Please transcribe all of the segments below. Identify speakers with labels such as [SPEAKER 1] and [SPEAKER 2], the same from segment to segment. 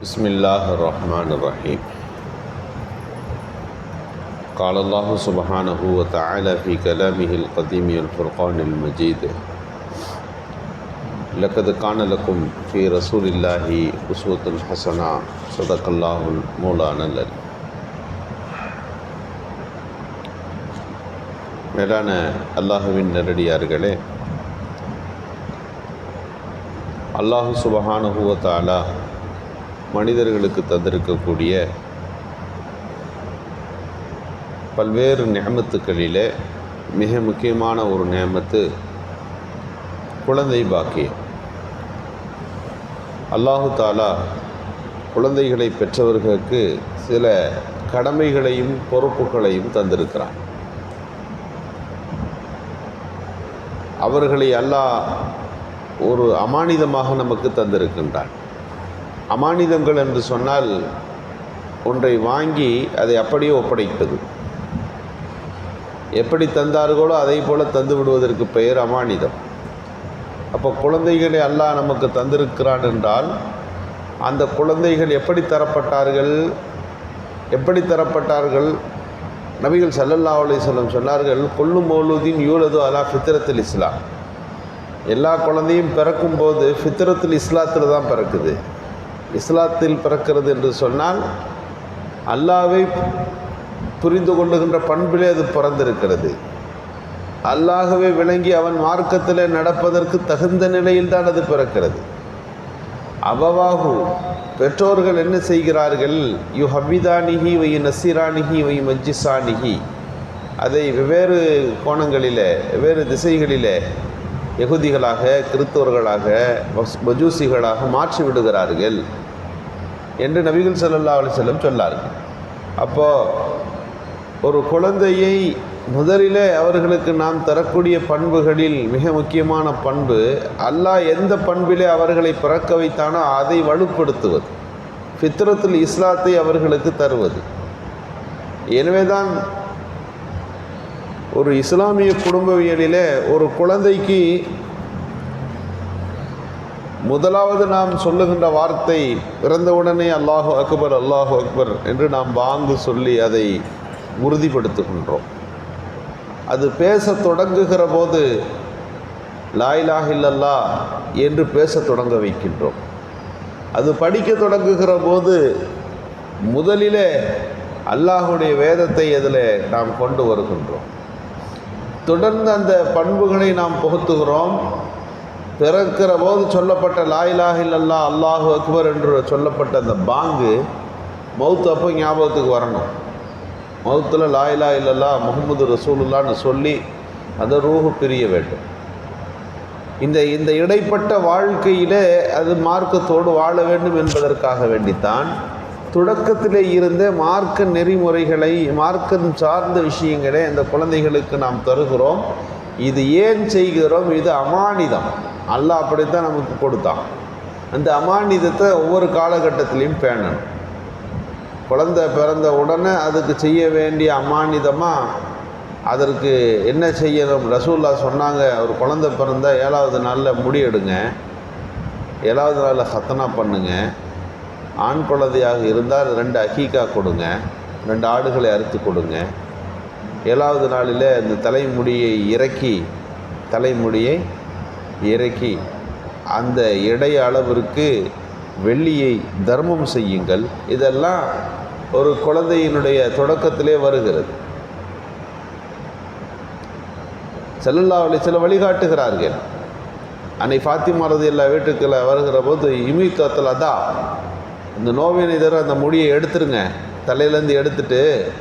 [SPEAKER 1] بسم الله الرحمن الرحيم قال الله سبحانه وتعالى في كلامه القديم الفرقان المجيد لقد كان لكم في رسول الله أسوة حسنة صدق الله المولانا العلي மேலான அல்லாஹுவின் நெரடியார்களே அல்லாஹு சுபஹானஹுவ தாலா மனிதர்களுக்கு தந்திருக்கக்கூடிய பல்வேறு நியமத்துக்களிலே மிக முக்கியமான ஒரு நியமத்து குழந்தை பாக்கியம். அல்லாஹு தாலா குழந்தைகளை பெற்றவர்களுக்கு சில கடமைகளையும் பொறுப்புகளையும் தந்திருக்கிறான். அவர்களை அல்லாஹ் ஒரு அமானிதமாக நமக்கு தந்திருக்கின்றான். அமானிதங்கள் என்று சொன்னால் ஒன்றை வாங்கி அதை அப்படியே ஒப்படைப்பது. எப்படி தந்தார்களோ அதை போல தந்து விடுவதற்கு பெயர் அமானிதம். அப்போ குழந்தைகளை அல்லாஹ் நமக்கு தந்திருக்கிறான் என்றால் அந்த குழந்தைகள் எப்படி தரப்பட்டார்கள் எப்படி தரப்பட்டார்கள்? நபிகள் சல்லல்லா அலிஸ்லம் சொன்னார்கள் கொல்லும் மௌலூதீன் யூலது அலா ஃபித்ரத்தில் இஸ்லாம். எல்லா குழந்தையும் பிறக்கும்போது ஃபித்ரத்தில் இஸ்லாத்தில் தான் பிறக்குது. இஸ்லாத்தில் பிறக்கிறது என்று சொன்னால் அல்லாவை புரிந்து கொள்ளுகின்ற பண்பிலே அது பிறந்திருக்கிறது. அல்லாகவே விளங்கி அவன் மார்க்கத்தில் நடப்பதற்கு தகுந்த நிலையில் தான் அது பிறக்கிறது. அபவாகு பெற்றோர்கள் என்ன செய்கிறார்கள்? யு ஹபிதானிகி வை நசிரானிகி வை மஜ்ஜிசானிகி அதை வெவ்வேறு கோணங்களில் வெவ்வேறு திசைகளில் யகுதிகளாக கிறித்தவர்களாக மஜூசிகளாக மாற்றி விடுகிறார்கள் என்று நபிகள் சல்லா அலிசல்லம் சொன்னார்கள். அப்போது ஒரு குழந்தையை முதலில் அவர்களுக்கு நாம் தரக்கூடிய பண்புகளில் மிக முக்கியமான பண்பு அல்லாஹ் எந்த பண்பிலே அவர்களை பிறக்க வைத்தானோ அதை வலுப்படுத்துவது. ஃபித்ரத்தில் இஸ்லாத்தை அவர்களுக்கு தருவது. எனவே தான் ஒரு இஸ்லாமிய குடும்பவியலில் ஒரு குழந்தைக்கு முதலாவது நாம் சொல்லுகின்ற வார்த்தை பிறந்தவுடனே அல்லாஹு அக்பர் அல்லாஹு அக்பர் என்று நாம் வாங்கு சொல்லி அதை உறுதிப்படுத்துகின்றோம். அது பேச தொடங்குகிற போது லாயிலாக இல்லல்லா என்று பேச தொடங்க வைக்கின்றோம். அது படிக்க தொடங்குகிற போது முதலிலே அல்லாஹுடைய வேதத்தை அதில் நாம் கொண்டு வருகின்றோம். தொடர்ந்து அந்த பண்புகளை நாம் புகுத்துகிறோம். பிறக்கிற போது சொல்லப்பட்ட லாயிலாக இல்லல்லா அல்லாஹு அக்பர் என்று சொல்லப்பட்ட அந்த பாங்கு மவுத்து அப்போ ஞாபகத்துக்கு வரணும். மவுத்தில் லாயிலா இல்லல்லா முகமது ரசூலுல்லான்னு சொல்லி அந்த ரூஹு பிரிய வேண்டும். இந்த இந்த இடைப்பட்ட வாழ்க்கையிலே அது மார்க்கத்தோடு வாழ வேண்டும் என்பதற்காக வேண்டித்தான் தொடக்கத்திலே இருந்த மார்க்க நெறிமுறைகளை மார்க்கம் சார்ந்த விஷயங்களை இந்த குழந்தைகளுக்கு நாம் தருகிறோம். இது ஏன் செய்கிறோம்? இது அமானிதம். அல்லாஹ் அப்படித்தான் நமக்கு கொடுத்தான். அந்த அமானிதத்தை ஒவ்வொரு காலகட்டத்திலையும் பேணணும். குழந்தை பிறந்த உடனே அதுக்கு செய்ய வேண்டிய அமானிதமாக அதற்கு என்ன செய்யணும்? ரசூல்லா சொன்னாங்க ஒரு குழந்தை பிறந்தால் ஏழாவது நாளில் முடி எடுங்க ஏழாவது நாளில் சத்தனா பண்ணுங்க. ஆண் குழந்தையாக இருந்தால் ரெண்டு அக்கீக்கா கொடுங்க ரெண்டு ஆடுகளை அறுத்து கொடுங்க. ஏழாவது நாளில் இந்த தலைமுடியை இறக்கி தலைமுடியை இறக்கி அந்த எடை அளவிற்கு வெள்ளியை தர்மம் செய்யுங்கள். இதெல்லாம் ஒரு குழந்தையினுடைய தொடக்கத்திலே வருகிறது. செல்லல்லா அலி சில வழிகாட்டுகிறார்கள். அன்னை ஃபாத்திமா ரதி எல்லா வீட்டுக்களை வருகிற போது இமித்தத்தில் அதா இந்த நோவின் இதர அந்த முடியை எடுத்துருங்க. தலையிலேருந்து எடுத்துட்டு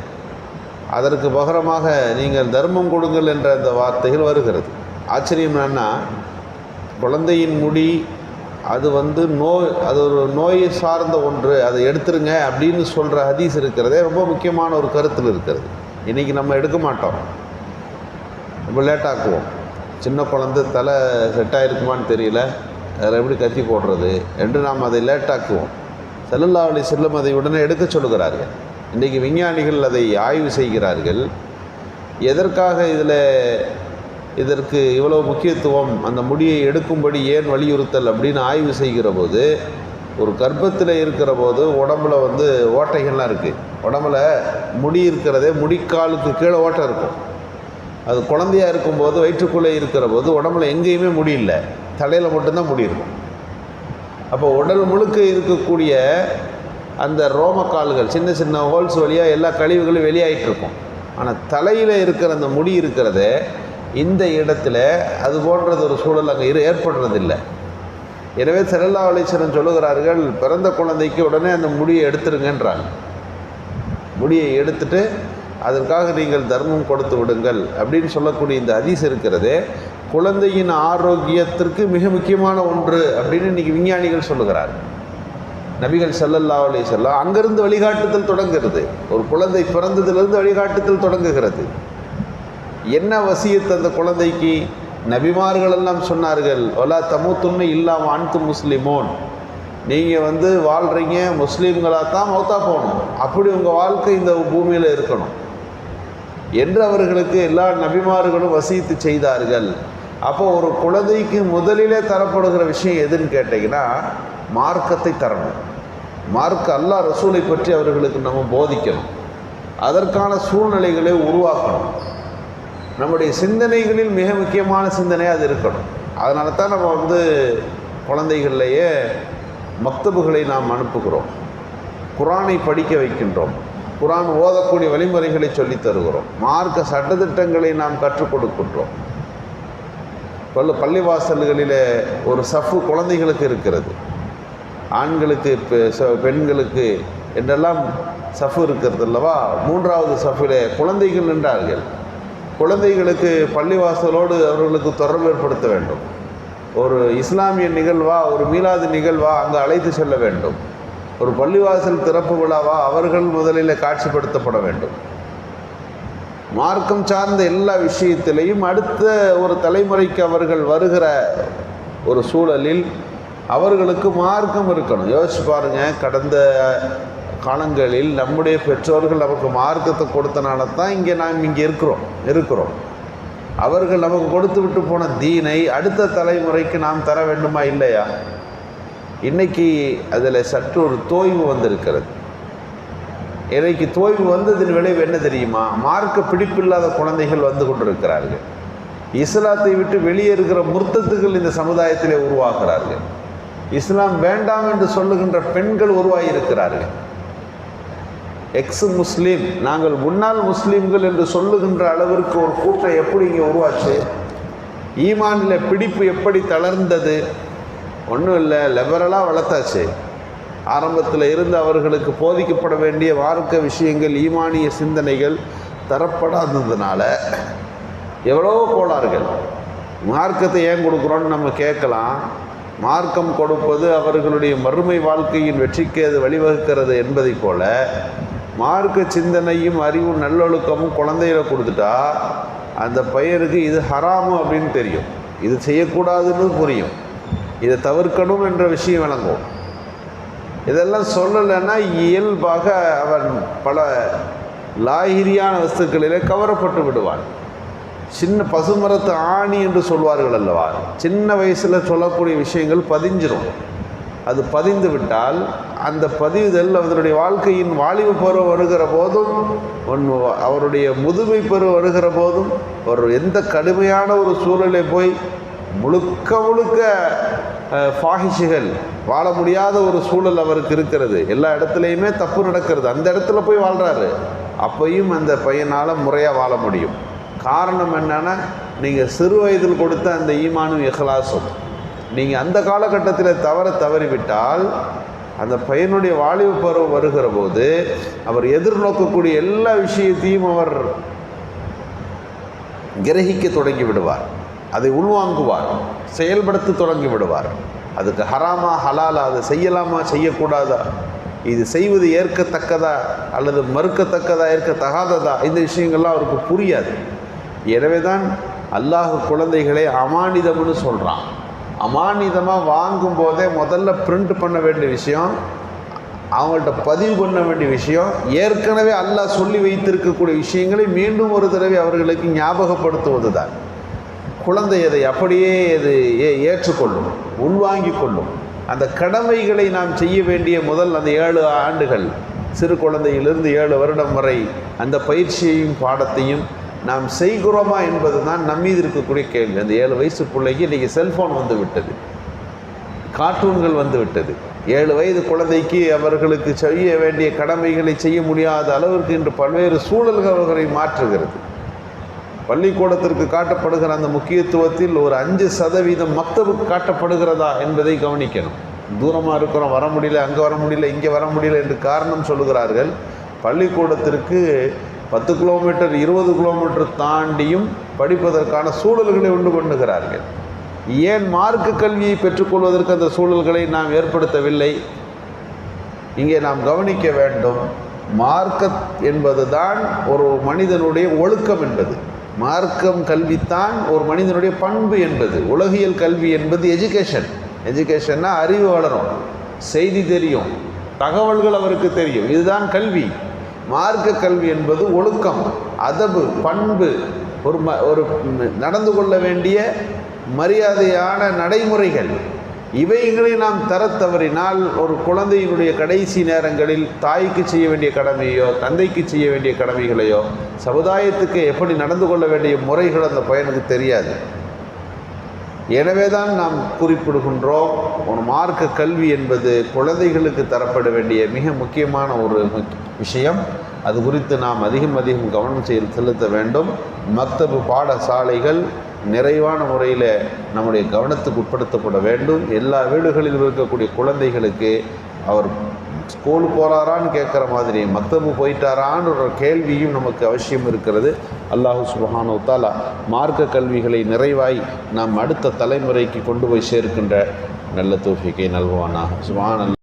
[SPEAKER 1] அதற்கு பகரமாக நீங்கள் தர்மம் கொடுங்கள் என்ற அந்த வார்த்தைகள் வருகிறது. ஆச்சரியம் என்னன்னா குழந்தையின் முடி அது வந்து நோய் அது ஒரு நோயை சார்ந்த ஒன்று அதை எடுத்துருங்க அப்படின்னு சொல்கிற ஹதீஸ் இருக்கிறதே ரொம்ப முக்கியமான ஒரு கருத்தில் இருக்கிறது. இன்றைக்கி நம்ம எடுக்க மாட்டோம். ரொம்ப லேட்டாக்குவோம் சின்ன குழந்தை தலை செட்டாக இருக்குமான்னு தெரியல. அதில் எப்படி கத்தி போடுறது? என்று நாம் அதை லேட்டாக்குவோம் செல்லல்லா அலி செல்லும் அதை உடனே எடுக்க சொல்கிறார்கள் இன்றைக்கி விஞ்ஞானிகள் அதை ஆய்வு செய்கிறார்கள். எதற்காக இதில் இதற்கு இவ்வளோ முக்கியத்துவம் அந்த முடியை எடுக்கும்படி ஏன் வலியுறுத்தல் அப்படின்னு ஆய்வு செய்கிற போது ஒரு கர்ப்பத்தில் இருக்கிற போது உடம்புல வந்து ஓட்டைகள்லாம் இருக்குது உடம்புல முடி இருக்கிறதே முடிக்காலுக்கு கீழே ஓட்டை இருக்கும். அது குழந்தையா இருக்கும்போது வயிற்றுக்குள்ளே இருக்கிற போது உடம்புல எங்கேயுமே முடியல தலையில் மட்டும்தான் முடி இருக்கும். அப்போ உடல் முழுக்க இருக்கக்கூடிய அந்த ரோமக்கால்கள் சின்ன சின்ன ஹோல்ஸ் வழியாக எல்லா கழிவுகளும் வெளியாயிட்டு இருக்கும் ஆனால் தலையில் இருக்கிற அந்த முடி இருக்கிறது இந்த இடத்துல அது போன்றது ஒரு சூழல் அங்கே இரு ஏற்படுறதில்லை. எனவே செல்லல்லா சொல்லுகிறார்கள் பிறந்த குழந்தைக்கு உடனே அந்த முடியை எடுத்துருங்கன்றாங்க. முடியை எடுத்துட்டு அதற்காக நீங்கள் தர்மம் கொடுத்து விடுங்கள் அப்படின்னு சொல்லக்கூடிய இந்த அதிசு இருக்கிறதே குழந்தையின் ஆரோக்கியத்திற்கு மிக முக்கியமான ஒன்று அப்படின்னு இன்னைக்கு விஞ்ஞானிகள் சொல்லுகிறார் நபிகள் செல்லல்லா அலி செல்லா அங்கிருந்து வழிகாட்டுதல் தொடங்குகிறது. ஒரு குழந்தை பிறந்ததிலிருந்து வழிகாட்டுதல் தொடங்குகிறது. என்ன வசியத்தை அந்த குழந்தைக்கு நபிமார்கள் எல்லாம் சொன்னார்கள் ஒலா தமுத்துன்னு இல்லாம அன்து முஸ்லிமோன். நீங்கள் வந்து வாழ்கிறீங்க முஸ்லீம்களாக தான் மௌத்தா போகணும். அப்படி உங்கள் வாழ்க்கை இந்த பூமியில் இருக்கணும். என்று அவர்களுக்கு எல்லா நபிமார்களும் வசித்து செய்தார்கள். அப்போ ஒரு குழந்தைக்கு முதலிலே தரப்படுகிற விஷயம் எதுன்னு கேட்டிங்கன்னா மார்க்கத்தை தரணும். மார்க்க அல்லாஹ் ரசூலை பற்றி அவர்களுக்கு நம்ம போதிக்கணும். அதற்கான சூழ்நிலைகளை உருவாக்கணும். நம்முடைய சிந்தனைகளில் மிக முக்கியமான சிந்தனையாக அது இருக்கணும். அதனால தான் நம்ம வந்து குழந்தைகள்லேயே மக்தபுகளை நாம் அனுப்புகிறோம். குரானை படிக்க வைக்கின்றோம். குரான் ஓதக்கூடிய வழிமுறைகளை சொல்லித் தருகிறோம். மார்க்க சட்டத்திட்டங்களை நாம் கற்றுக் கொடுக்கின்றோம். பள்ளு பள்ளிவாசல்களில் ஒரு சஃப்பு குழந்தைகளுக்கு இருக்கிறது. ஆண்களுக்கு பெ- பெண்களுக்கு என்றெல்லாம் சஃபு இருக்கிறது அல்லவா? மூன்றாவது சஃபிலே குழந்தைகள் நின்றார்கள். குழந்தைகளுக்கு பள்ளிவாசலோடு அவர்களுக்கு தொடர்பு ஏற்படுத்த வேண்டும். ஒரு இஸ்லாமிய நிகழ்வா ஒரு மீலாது நிகழ்வா அங்கு அழைத்து செல்ல வேண்டும். ஒரு பள்ளிவாசல் திறப்பு விழாவா அவர்கள் முதலில் காட்சிப்படுத்தப்பட வேண்டும். மார்க்கம் சார்ந்த எல்லா விஷயத்திலையும் அடுத்த ஒரு தலைமுறைக்கு அவர்கள் வருகிற ஒரு சூழலில் அவர்களுக்கு மார்க்கம் இருக்கணும். யோசிச்சு பாருங்க கடந்த காலங்களில் நம்முடைய பெற்றோர்கள் நமக்கு மார்க்கத்தை கொடுத்தனால தான் இங்கே நாம் இங்கே இருக்கிறோம் இருக்கிறோம். அவர்கள் நமக்கு கொடுத்து விட்டு போன தீனை அடுத்த தலைமுறைக்கு நாம் தர வேண்டுமா இல்லையா? இன்னைக்கு அதில் சற்று ஒரு தோய்வு வந்திருக்கிறது. இன்றைக்கு தோய்வு வந்ததின் விளைவு என்ன தெரியுமா? மார்க்க பிடிப்பில்லாத குழந்தைகள் வந்து கொண்டிருக்கிறார்கள். இஸ்லாத்தை விட்டு வெளியே இருக்கிற முர்த்தத்துகள் இந்த சமுதாயத்திலே உருவாகிறார்கள். இஸ்லாம் வேண்டாம் என்று சொல்லுகின்ற பெண்கள் உருவாகியிருக்கிறார்கள் எக்ஸ் முஸ்லீம் நாங்கள் முன்னாள் முஸ்லீம்கள் என்று சொல்லுகின்ற அளவிற்கு ஒரு கூட்டம் எப்படி இங்கே உருவாச்சு? ஈமானில் பிடிப்பு எப்படி தளர்ந்தது? ஒன்றும் இல்லை லெபரலாக வளர்த்தாச்சு. ஆரம்பத்தில் இருந்து அவர்களுக்கு போதிக்கப்பட வேண்டிய மார்க்க விஷயங்கள் ஈமானிய சிந்தனைகள் தரப்படாததுனால எவ்வளவோ கோளாறுகள். மார்க்கத்தை ஏன் கொடுக்குறோன்னு நம்ம கேட்கலாம். மார்க்கம் கொடுப்பது அவர்களுடைய மறுமை வாழ்க்கையின் வெற்றிக்கு அது வழிவகுக்கிறது என்பதை போல மார்க்க சிந்தனையும் அறிவும் நல்லொழுக்கமும் குழந்தையில கொடுத்துட்டா அந்த பையனுக்கு இது ஹராமு அப்படின்னு தெரியும். இது செய்யக்கூடாதுன்னு புரியும். இதை தவிர்க்கணும் என்ற விஷயம் விளங்கும். இதெல்லாம் சொல்லலைன்னா இயல்பாக அவன் பல லாகிரியான வஸ்துக்களிலே கவரப்பட்டு விடுவான். சின்ன பசுமரத்து ஆணி என்று சொல்வார்கள் அல்லவா? சின்ன வயசில் சொல்லக்கூடிய விஷயங்கள் பதிஞ்சிரும். அது பதிந்து விட்டால் அந்த பதிவுதல் அவருடைய வாழ்க்கையின் வாலிப பருவம் வருகிற போதும் அவருடைய முதுமை பருவம் வருகிற போதும் ஒரு எந்த கடுமையான ஒரு சூழலை போய் முழுக்க முழுக்க ஃபாஹிஷுகள். வாழ முடியாத ஒரு சூழல் அவருக்கு இருக்கிறது. எல்லா இடத்துலையுமே தப்பு நடக்கிறது. அந்த இடத்துல போய் வாழ்கிறாரு அப்பையும் அந்த பையனால் முறையாக வாழ முடியும். காரணம் என்னன்னா நீங்கள் சிறு வயதில் கொடுத்த அந்த ஈமானும் இஹ்லாசும். நீங்கள் அந்த காலகட்டத்தில் தவற தவறிவிட்டால் அந்த பையனுடைய வாலிப பருவம் வருகிற போது அவர் எதிர்நோக்கக்கூடிய எல்லா விஷயத்தையும் அவர் கிரகிக்க தொடங்கி விடுவார். அதை உள்வாங்குவார் செயல்படுத்த தொடங்கி விடுவார். அதுக்கு ஹராமா ஹலாலா அதை செய்யலாமா செய்யக்கூடாதா? இது செய்வது ஏற்கத்தக்கதா அல்லது மறுக்கத்தக்கதா ஏற்கத்தகாததா? இந்த விஷயங்கள்லாம் அவருக்கு புரியாது. எனவே தான் அல்லாஹ் குழந்தைகளை அமானிதம்னு சொல்கிறான் அமானிதமாக வாங்கும் போதே முதல்ல பிரிண்ட் பண்ண வேண்டிய விஷயம் அவங்கள்ட்ட பதிவு பண்ண வேண்டிய விஷயம் ஏற்கனவே அல்லாஹ் சொல்லி வைத்திருக்கக்கூடிய விஷயங்களை மீண்டும் ஒரு தடவை அவர்களுக்கு ஞாபகப்படுத்துவது தான் குழந்தை அதை அப்படியே அது ஏ ஏற்றுக்கொள்ளும் உள்வாங்கிக் கொள்ளும். அந்த கடமைகளை நாம் செய்ய வேண்டிய முதல் அந்த ஏழு ஆண்டுகள் சிறு குழந்தையிலிருந்து ஏழு வருடம் வரை அந்த பயிற்சியையும் பாடத்தையும் நாம் செய்கிறோமா என்பது தான் நம்மீது இருக்கக்கூடிய கேள்வி. அந்த ஏழு வயசு பிள்ளைக்கு இன்றைக்கி செல்ஃபோன் வந்து விட்டது. கார்ட்டூன்கள் வந்து விட்டது. ஏழு வயது குழந்தைக்கு அவர்களுக்கு செய்ய வேண்டிய கடமைகளை செய்ய முடியாத அளவிற்கு இன்று பல்வேறு சூழல்கள் அவர்களை மாற்றுகிறது. பள்ளிக்கூடத்திற்கு காட்டப்படுகிற அந்த முக்கியத்துவத்தில் ஒரு அஞ்சு சதவீதம் மக்தபுக்கு காட்டப்படுகிறதா என்பதை கவனிக்கணும். தூரமாக இருக்கிறோம் வர முடியல அங்கே வர முடியல இங்கே வர முடியல என்று காரணம் சொல்லுகிறார்கள். பள்ளிக்கூடத்திற்கு பத்து கிலோமீட்டர் இருபது கிலோமீட்டர் தாண்டியும் படிப்பதற்கான சூழல்களை உண்டு பண்ணுகிறார்கள். ஏன் மார்க்க கல்வியை பெற்றுக்கொள்வதற்கு அந்த சூழல்களை நாம் ஏற்படுத்தவில்லை? இங்கே நாம் கவனிக்க வேண்டும் மார்க்க என்பதுதான் ஒரு மனிதனுடைய ஒழுக்கம் என்பது. மார்க்கம் கல்வித்தான் ஒரு மனிதனுடைய பண்பு என்பது. உலகியல் கல்வி என்பது எஜுகேஷன் எஜுகேஷன்னா அறிவு வளரும். செய்தி தெரியும். தகவல்கள் அவருக்கு தெரியும். இதுதான் கல்வி. மார்க்க கல்வி என்பது ஒழுக்கம் அதபு பண்பு ஒரு ம ஒரு நடந்து கொள்ள வேண்டிய மரியாதையான நடைமுறைகள். இவைகளை நாம் தரத் தவறினால் ஒரு குழந்தையினுடைய கடைசி நேரங்களில் தாய்க்கு செய்ய வேண்டிய கடமையோ தந்தைக்கு செய்ய வேண்டிய கடமைகளையோ சமுதாயத்துக்கு எப்படி நடந்து கொள்ள வேண்டிய முறைகள் அந்த பையனுக்கு தெரியாது. எனவே தான் நாம் குறிப்பிடுகின்றோம் ஒரு மார்க்க கல்வி என்பது குழந்தைகளுக்கு தரப்பட வேண்டிய மிக முக்கியமான ஒரு விஷயம். அது குறித்து நாம் அதிகம் அதிகம் கவனம் செய்ய செலுத்த வேண்டும். மக்தபு பாடசாலைகள் நிறைவான முறையில் நம்முடைய கவனத்துக்கு உட்படுத்தப்பட வேண்டும். எல்லா வீடுகளிலும் இருக்கக்கூடிய குழந்தைகளுக்கு அவர் ஸ்கூல் போகிறாரான்னு கேட்குற மாதிரி மக்தபு போயிட்டாரான்னு ஒரு கேள்வியும் நமக்கு அவசியம் இருக்கிறது. அல்லாஹு சுபஹானு தாலா மார்க்க கல்விகளை நிறைவாய் நாம் அடுத்த தலைமுறைக்கு கொண்டு போய் சேர்க்கின்ற நல்ல தோஃபிக்கை நல்வானா சுபஹான்